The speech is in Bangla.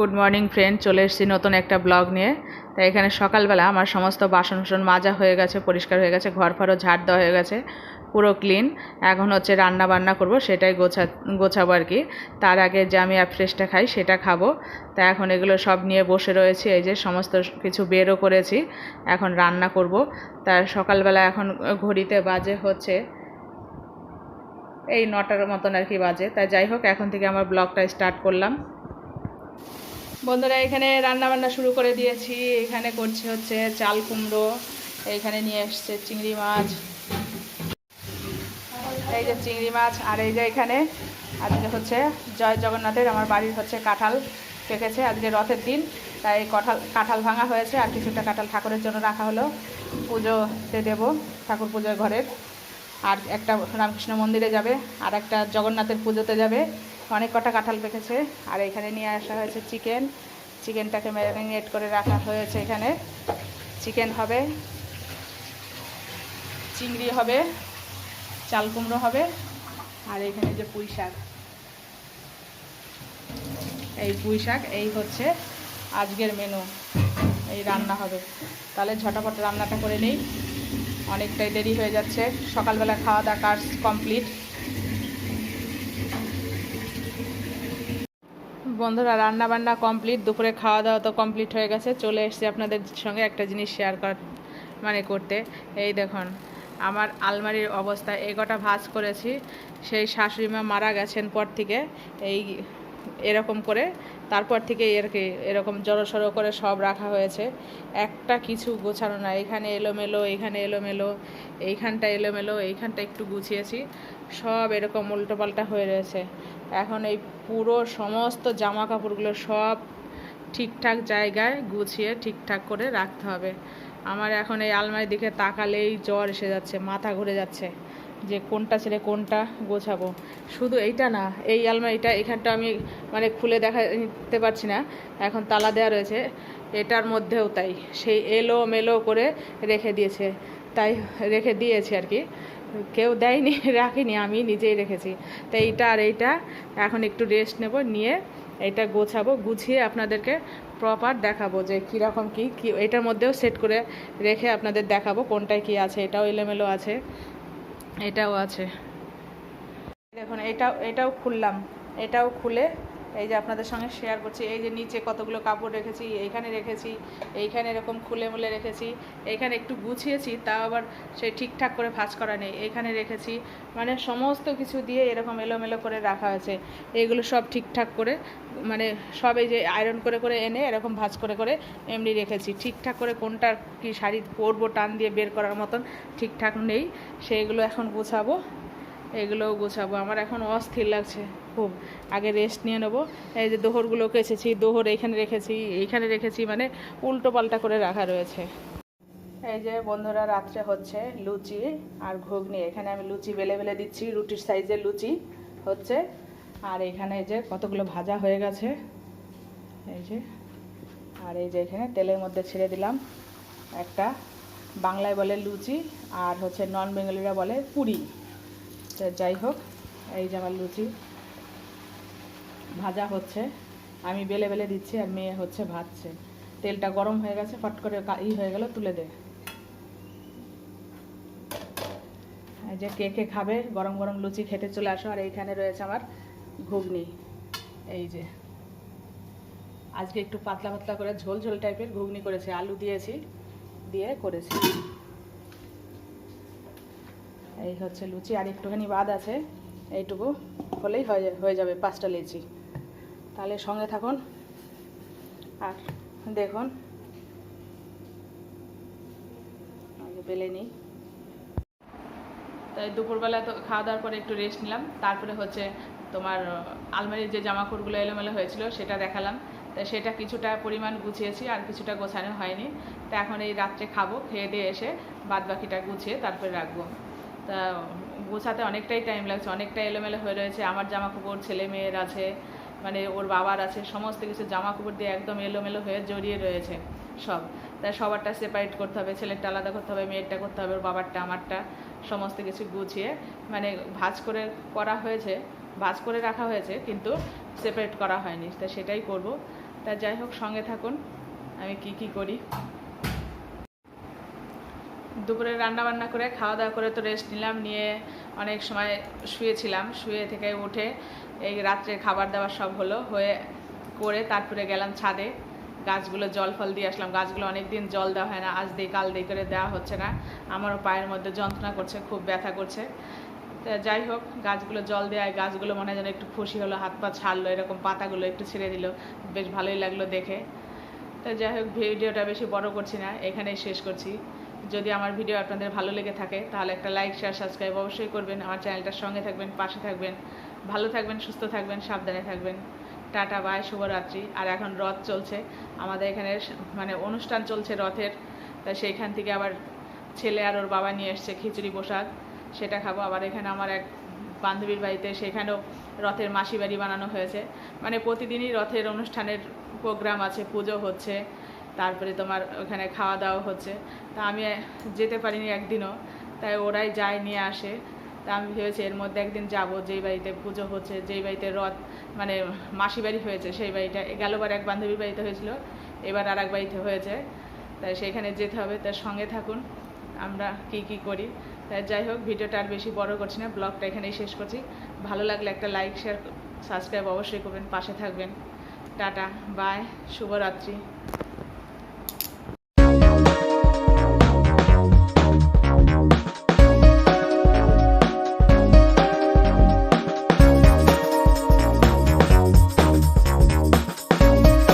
গুড মর্নিং ফ্রেন্ড, চলে এসেছি নতুন একটা ব্লগ নিয়ে। তাই এখানে সকালবেলা আমার সমস্ত বাসন বাসন মাজা হয়ে গেছে, পরিষ্কার হয়ে গেছে, ঘর ফারও ঝাড় দেওয়া হয়ে গেছে, পুরো ক্লিন এখন হচ্ছে রান্না বান্না করব, সেটাই গোছা, গোছাবো আর কি। তার আগে যে আমি ফ্রেশটা খাই, সেটা খাব। তা এখন এগুলো সব নিয়ে বসে রয়েছি, এই যে সমস্ত কিছু বেরও করেছি, এখন রান্না করব। তা সকালবেলা এখন ঘড়িতে বাজে হচ্ছে এই নটার মতন আর কি বাজে। তাই যাই হোক, এখন থেকে আমার ব্লগটা স্টার্ট করলাম। বন্ধুরা, এখানে রান্না বান্না শুরু করে দিয়েছি। এখানে করছে হচ্ছে চাল কুমড়ো এইখানে নিয়ে এসছে চিংড়ি মাছ। এই যে চিংড়ি মাছ, আর এই যে এখানে আজকে হচ্ছে জয় জগন্নাথের, আমার বাড়ির হচ্ছে কাঁঠাল পেকেছে আজকে রথের দিন। তাই কাঁঠাল কাঁঠাল ভাঙা হয়েছে, আর কিছুটা কাঁঠাল ঠাকুরের জন্য রাখা হলো। পুজোতে দেবো ঠাকুর পুজোর ঘরের। আর একটা রামকৃষ্ণ মন্দিরে যাবে, আর একটা জগন্নাথের পুজোতে যাবে। অনেক কটা কাঁঠাল পেকেছে আর এখানে নিয়ে আসা হয়েছে চিকেন। চিকেনটাকে ম্যারিনেট করে রাখা হয়েছে এখানে। চিকেন হবে, চিংড়ি হবে, চাল কুমড়ো হবে, আর এখানে যে পুঁই শাক। এই পুঁই শাক, এই হচ্ছে আজকের মেনু এই রান্না হবে। তাহলে ঝটাপট রান্নাটা করে নেই। অনেকটাই দেরি হয়ে যাচ্ছে। সকালবেলা খাওয়া দাওয়া কাজ কমপ্লিট বন্ধুরা রান্না বান্না কমপ্লিট দুপুরে খাওয়া দাওয়া তো কমপ্লিট হয়ে গেছে। চলে এসছে আপনাদের সঙ্গে একটা জিনিস শেয়ার কর মানে করতে। এই দেখুন, আমার আলমারির অবস্থা। এগোটা ভাজ ভাঁজ করেছি, সেই শাশুড়িমা মারা গেছেন পর থেকে। এই এরকম করে। তারপর থেকে এর এরকম জড়ো করে সব রাখা হয়েছে। একটা কিছু গোছানো না। এখানে এলোমেলো এখানে এলোমেলো, এইখানটা এলোমেলো, এইখানটা একটু গুছিয়েছি। সব এরকম উল্টোপাল্টা হয়ে রয়েছে। এখন এই পুরো সমস্ত জামা কাপড়গুলো সব ঠিকঠাক জায়গায় গুছিয়ে ঠিকঠাক করে রাখতে হবে। আমার এখন এই আলমারির দিকে তাকালেই জ্বর এসে যাচ্ছে, মাথা ঘুরে যাচ্ছে। যে কোনটা ছেড়ে কোনটা গোছাবো। শুধু এইটা না, এই আলমারিটা এখানটা আমি মানে খুলে দেখা দেখাতে পারছি না, এখন তালা দেওয়া রয়েছে, এটার মধ্যেও তাই, সেই এলো মেলো করে রেখে দিয়েছে, তাই রেখে দিয়েছে আর কি, কেউ দেয়নি, রাখিনি, আমি নিজেই রেখেছি, তো এইটা আর এইটা, এখন একটু রেস্ট নেব, নিয়ে এটা গোছাবো, গুছিয়ে আপনাদেরকে প্রপার দেখাবো যে কীরকম কী কী, এটার মধ্যেও সেট করে রেখে আপনাদের দেখাবো কোনটায় কী আছে, এটাও এলোমেলো আছে এটাও আছে। দেখুন এটাও এটাও খুললাম। এটাও খুলে এই যে আপনাদের সঙ্গে শেয়ার করছি, এই যে নিচে কতগুলো কাপড় রেখেছি, এইখানে রেখেছি, এইখানে এরকম খুলে মুলে রেখেছি, এইখানে একটু গুছিয়েছি, তাও আবার সে ঠিকঠাক করে ভাঁজ করা নেই, এইখানে রেখেছি মানে সমস্ত কিছু দিয়ে এরকম এলোমেলো করে রাখা হয়েছে এগুলো সব ঠিকঠাক করে মানে সব এই যে আয়রন করে করে এনে এরকম ভাঁজ করে করে এমনি রেখেছি, ঠিকঠাক করে কোনটা কি শাড়ি পরবো টান দিয়ে বের করার মতন ঠিকঠাক নেই, সেইগুলো এখন গোছাবো, এগুলোও গোছাবো, আমার এখন অস্থির লাগছে। খুব আগে রেস্ট নিয়ে নেব। এই যে দোহরগুলোকে এসেছি, দোহর এইখানে রেখেছি এইখানে রেখেছি মানে উল্টো পাল্টা করে রাখা রয়েছে। এই যে বন্ধুরা, রাত্রে হচ্ছে লুচি আর ঘুগনি। এখানে আমি লুচি বেলে বেলে দিচ্ছি, রুটির সাইজের লুচি হচ্ছে। আর এখানে এই যে কতগুলো ভাজা হয়ে গেছে। এই যে, আর এই যে এখানে তেলের মধ্যে ছেড়ে দিলাম একটা বাংলায় বলে লুচি আর হচ্ছে নন বেঙ্গলিরা বলে পুরি। তো যাই হোক, এই যে আমার লুচি। ভাজা হচ্ছে। আমি বেলে বেলে দিচ্ছি আর মেয়ে হচ্ছে ভাজছে। তেলটা গরম হয়ে গেছে, ফট করে ই হয়ে গেল, তুলে দে। যে কে কে খাবে, গরম গরম লুচি খেতে চলে আসো। আর এইখানে রয়েছে আমার ঘুগনি। এই যে। আজকে একটু পাতলা পাতলা করে ঝোল ঝোল টাইপের ঘুগনি করেছি, আলু দিয়েছি, দিয়ে করেছি। এই হচ্ছে লুচি, আর একটুখানি বাদ আছে। এইটুকু হলেই হয়ে যাবে পাঁচটা লিচি। তাহলে সঙ্গে থাকুন। আর দেখুন। বেলে নিই। তাই দুপুরবেলা তো খাওয়া দাওয়ার পরে একটু রেস্ট নিলাম। তারপরে হচ্ছে তোমার আলমারির যে জামাকাপড়গুলো এলোমেলো হয়েছিল সেটা দেখালাম। তা সেটা কিছুটা পরিমাণ গুছিয়েছি, আর কিছুটা গোছানো হয়নি। তা এখন এই রাত্রে খাব, খেয়ে দিয়ে এসে বাদ বাকিটা গুছিয়ে তারপরে রাখব। তা গোছাতে অনেকটাই টাইম লাগছে, অনেকটা এলোমেলো হয়ে রয়েছে। আমার জামা কাপড় ছেলে মেয়ের আছে মানে ওর বাবার আছে, সমস্ত কিছু জামা কাপড় দিয়ে একদম এলোমেলো হয়ে জড়িয়ে রয়েছে সব। তাই সবারটা সেপারেট করতে হবে, ছেলেরটা আলাদা করতে হবে, মেয়েরটা করতে হবে, ওর বাবারটা, আমারটা, সমস্ত কিছু গুছিয়ে। মানে ভাজ করে করা হয়েছে, ভাজ করে রাখা হয়েছে, কিন্তু সেপারেট করা হয়নি। তা সেটাই করব। তা যাই হোক, সঙ্গে থাকুন, আমি কি কি করি। দুপুরে রান্না বান্না করে, খাওয়া দাওয়া করে তো রেস্ট নিলাম, নিয়ে অনেক সময় শুয়েছিলাম। শুয়ে থেকে উঠে এই রাত্রে খাবার দাবার সব হলো, হয়ে করে তারপরে গেলাম ছাদে। গাছগুলো জল ফল দিয়ে আসলাম। গাছগুলো অনেক দিন জল দেওয়া হয় না, আজ দিয়ে কাল দিয়ে করে দেওয়া হচ্ছে না। আমারও পায়ের মধ্যে যন্ত্রণা করছে, খুব ব্যথা করছে। তা যাই হোক, গাছগুলো জল দেওয়ায় গাছগুলো মনে হয় যেন একটু খুশি হলো, হাত পা ছাড়লো, এরকম পাতাগুলো একটু ছেড়ে দিল। বেশ ভালোই লাগল দেখে। তো যাই হোক, ভিডিওটা বেশি বড় করছি না, এখানেই শেষ করছি। যদি আমার ভিডিও আপনাদের ভালো লেগে থাকে, তাহলে একটা লাইক শেয়ার সাবস্ক্রাইব অবশ্যই করবেন। আমার চ্যানেলটার সঙ্গে থাকবেন, পাশে থাকবেন। ভালো থাকবেন, সুস্থ থাকবেন, সাবধানে থাকবেন। টাটা বাই শুভরাত্রি। আর এখন রথ চলছে। আমাদের এখানে মানে অনুষ্ঠান চলছে রথের। তাই সেইখান থেকে আবার ছেলে আর ওর বাবা নিয়ে এসছে খিচুড়ি প্রসাদ। সেটা খাব। আবার এখানে আমার এক বান্ধবীর বাড়িতে সেখানেও রথের মাসি বাড়ি বানানো হয়েছে। মানে প্রতিদিনই রথের অনুষ্ঠানের প্রোগ্রাম আছে, পুজো হচ্ছে। তারপরে তোমার ওখানে খাওয়া দাওয়া হচ্ছে। তা আমি যেতে পারিনি একদিনও। তাই ওরাই যায় নিয়ে আসে। তা আমি ভেবেছি এর মধ্যে একদিন যাব, যেই বাড়িতে পুজো হচ্ছে, যেই বাড়িতে রথ মানে মাসি বাড়ি হয়েছে, সেই বাড়িটা গেলবার এক বান্ধবীর বাড়িতে হয়েছিল, এবার আর এক বাড়িতে হয়েছে। তাই সেখানে যেতে হবে তার সঙ্গে থাকুন, আমরা কি কি করি। তাই যাই হোক, ভিডিওটা আর বেশি বড় করছি না, ব্লগটা এখানেই শেষ করছি। ভালো লাগলে একটা লাইক, শেয়ার, সাবস্ক্রাইব অবশ্যই করবেন, পাশে থাকবেন। টাটা, বাই, শুভরাত্রি।